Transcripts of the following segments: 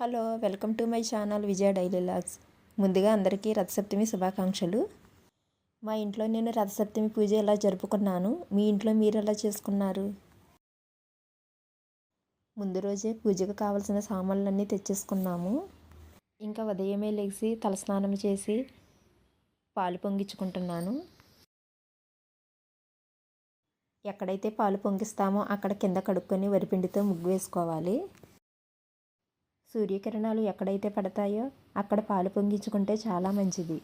Hello welcome to my channel Vijaya daily logs. ముందుగా అందరికీ రథసప్తమి శుభాకాంక్షలు. మా ఇంట్లో నేను రథసప్తమి పూజ ఎలా జరుపుకున్నాను? మీ ఇంట్లో మీరు ఎలా చేసుకున్నారు? ముందు రోజే పూజకు కావలసిన సామాన్లన్నీ తెచ్చేసుకున్నాము. ఇంకా ఉదయమే లేచి తలస్నానం చేసి పాలు పొంగించుకుంటున్నాను. ఎక్కడైతే పాలు పొంగిస్తామో అక్కడ కింద కడుక్కొని వరిపిండితో ముగ్గు వేసుకోవాలి. సూర్యకిరణాలు ఎక్కడైతే పడతాయో అక్కడ పాలు పొంగించుకుంటే చాలా మంచిది.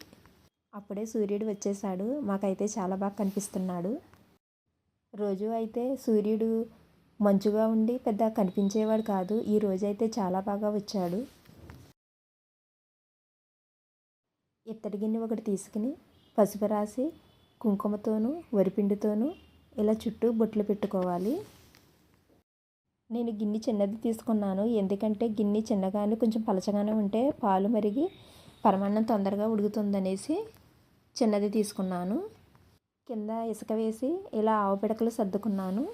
అప్పుడే సూర్యుడు వచ్చేసాడు మాకైతే చాలా బాగా కనిపిస్తున్నాడు. రోజు అయితే సూర్యుడు మంచుగా ఉండి పెద్ద కనిపించేవాడు కాదు. ఈ రోజైతే చాలా బాగా వచ్చాడు. ఇత్తడి గిన్నె ఒకటి తీసుకుని పసుపు రాసి కుంకుమతోనూ వరిపిండితోనూ ఇలా చుట్టూ బొట్లు పెట్టుకోవాలి. నేను గిన్నె చిన్నది తీసుకున్నాను. ఎందుకంటే గిన్నె చిన్నగానే కొంచెం పలచగానే ఉంటే పాలు మరిగి పరమాన్నం తొందరగా ఉడుకుతుందనేసి చిన్నది తీసుకున్నాను. కింద ఇసుక వేసి ఇలా ఆవు పిడకలు సర్దుకున్నాను.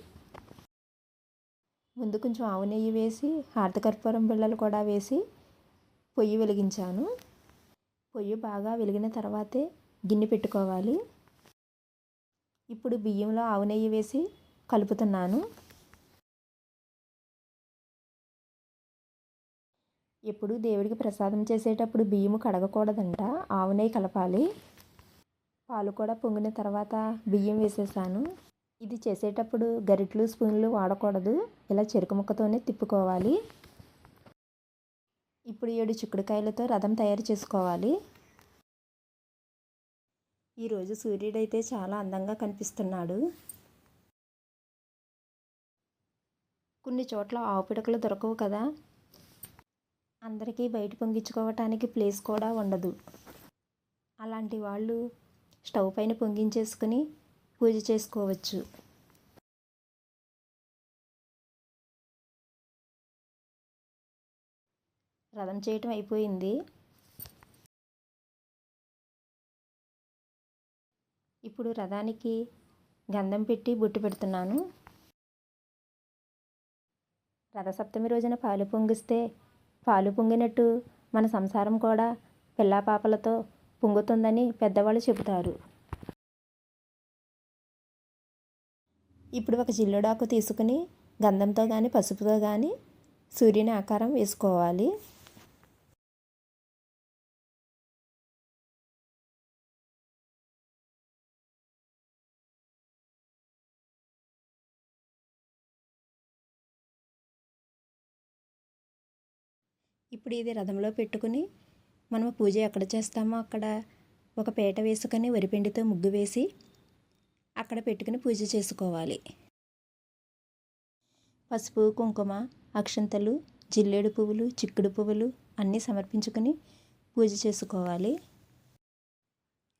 ముందు కొంచెం ఆవు నెయ్యి వేసి హారతకర్పూరం బిళ్ళలు కూడా వేసి పొయ్యి వెలిగించాను. పొయ్యి బాగా వెలిగిన తర్వాతే గిన్నె పెట్టుకోవాలి. ఇప్పుడు బియ్యంలో ఆవు నెయ్యి వేసి కలుపుతున్నాను. ఎప్పుడు దేవుడికి ప్రసాదం చేసేటప్పుడు బియ్యము కడగకూడదంట. ఆవు నెయ్యి కలపాలి. పాలు కూడా పొంగిన తర్వాత బియ్యం వేసేసాను. ఇది చేసేటప్పుడు గరిట్లు స్పూన్లు వాడకూడదు. ఇలా చెరుకు ముక్కతోనే తిప్పుకోవాలి. ఇప్పుడు ఏడు చిక్కుడుకాయలతో రథం తయారు చేసుకోవాలి. ఈరోజు సూర్యుడైతే చాలా అందంగా కనిపిస్తున్నాడు. కొన్ని చోట్ల ఆవు పిడకలు దొరకవు కదా. అందరికీ బయట పొంగించుకోవటానికి ప్లేస్ కూడా ఉండదు. అలాంటి వాళ్ళు స్టవ్ పైన పొంగించేసుకుని పూజ చేసుకోవచ్చు. రథం చేయటం అయిపోయింది. ఇప్పుడు రథానికి గంధం పెట్టి బొట్టు పెడుతున్నాను. రథసప్తమి రోజున పాలు పొంగిస్తే పాలు పొంగినట్టు మన సంసారం కూడా పిల్లాపాపలతో పొంగుతుందని పెద్దవాళ్ళు చెబుతారు. ఇప్పుడు ఒక జిల్లుడాకు తీసుకుని గంధంతో కానీ పసుపుతో కానీ సూర్యుని ఆకారం వేసుకోవాలి. ఇప్పుడు ఇది రథంలో పెట్టుకుని మనం పూజ ఎక్కడ చేస్తామో అక్కడ ఒక పీట వేసుకొని వరిపిండితో ముగ్గు వేసి అక్కడ పెట్టుకుని పూజ చేసుకోవాలి. పసుపు కుంకుమ అక్షంతలు జిల్లేడు పువ్వులు చిక్కుడు పువ్వులు అన్నీ సమర్పించుకొని పూజ చేసుకోవాలి.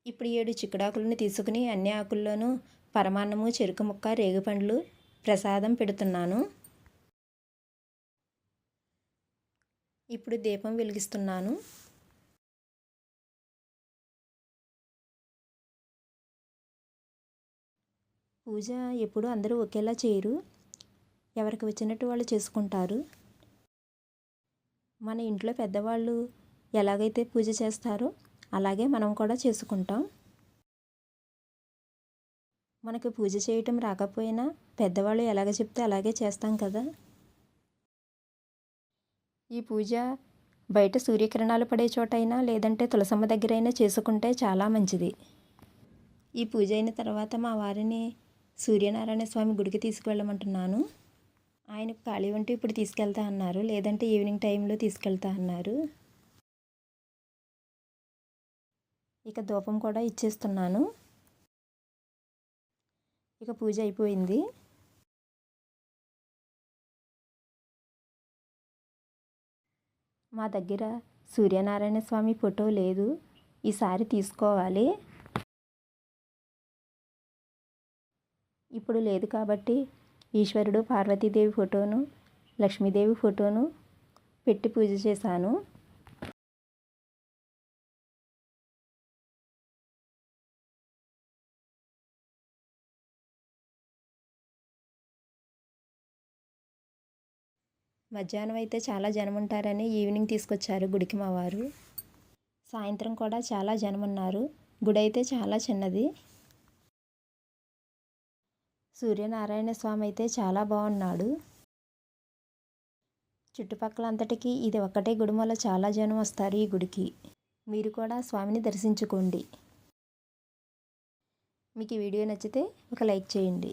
ఇప్పుడు ఏడు చిక్కుడాకులను తీసుకుని అన్ని ఆకుల్లోనూ పరమాన్నము చెరుకు ముక్క రేగుపండ్లు ప్రసాదం పెడుతున్నాను. ఇప్పుడు దీపం వెలిగిస్తున్నాను. పూజ ఎప్పుడు అందరూ ఒకేలా చేయరు. ఎవరికి వచ్చినట్టు వాళ్ళు చేసుకుంటారు. మన ఇంట్లో పెద్దవాళ్ళు ఎలాగైతే పూజ చేస్తారో అలాగే మనం కూడా చేసుకుంటాం. మనకి పూజ చేయటం రాకపోయినా పెద్దవాళ్ళు ఎలాగ చెప్తే అలాగే చేస్తాం కదా. ఈ పూజ బయట సూర్యకిరణాలు పడే చోటైనా లేదంటే తులసమ్మ దగ్గరైనా చేసుకుంటే చాలా మంచిది. ఈ పూజ అయిన తర్వాత మా వారిని సూర్యనారాయణ స్వామి గుడికి తీసుకువెళ్ళమంటున్నాను. ఆయనకు ఖాళీ ఉంటే ఇప్పుడు తీసుకెళ్తా అన్నారు. లేదంటే ఈవినింగ్ టైంలో తీసుకెళ్తా అన్నారు. ఇక ధూపం కూడా ఇచ్చేస్తున్నాను. ఇక పూజ అయిపోయింది. మా దగ్గర సూర్యనారాయణ స్వామి ఫోటో లేదు. ఈసారి తీసుకోవాలి. ఇప్పుడు లేదు కాబట్టి ఈశ్వరుడు పార్వతీదేవి ఫోటోను లక్ష్మీదేవి ఫోటోను పెట్టి పూజ చేశాను. మధ్యాహ్నం అయితే చాలా జనం ఉంటారని ఈవినింగ్ తీసుకొచ్చారు గుడికి మా వారు. సాయంత్రం కూడా చాలా జనం ఉన్నారు గుడి అయితే చాలా చిన్నది. సూర్యనారాయణ స్వామి అయితే చాలా బాగున్నాడు చుట్టుపక్కల అంతటికీ ఇది ఒక్కటే గుడి వల్ల చాలా జనం వస్తారు ఈ గుడికి. మీరు కూడా స్వామిని దర్శించుకోండి. మీకు ఈ వీడియో నచ్చితే ఒక లైక్ చేయండి.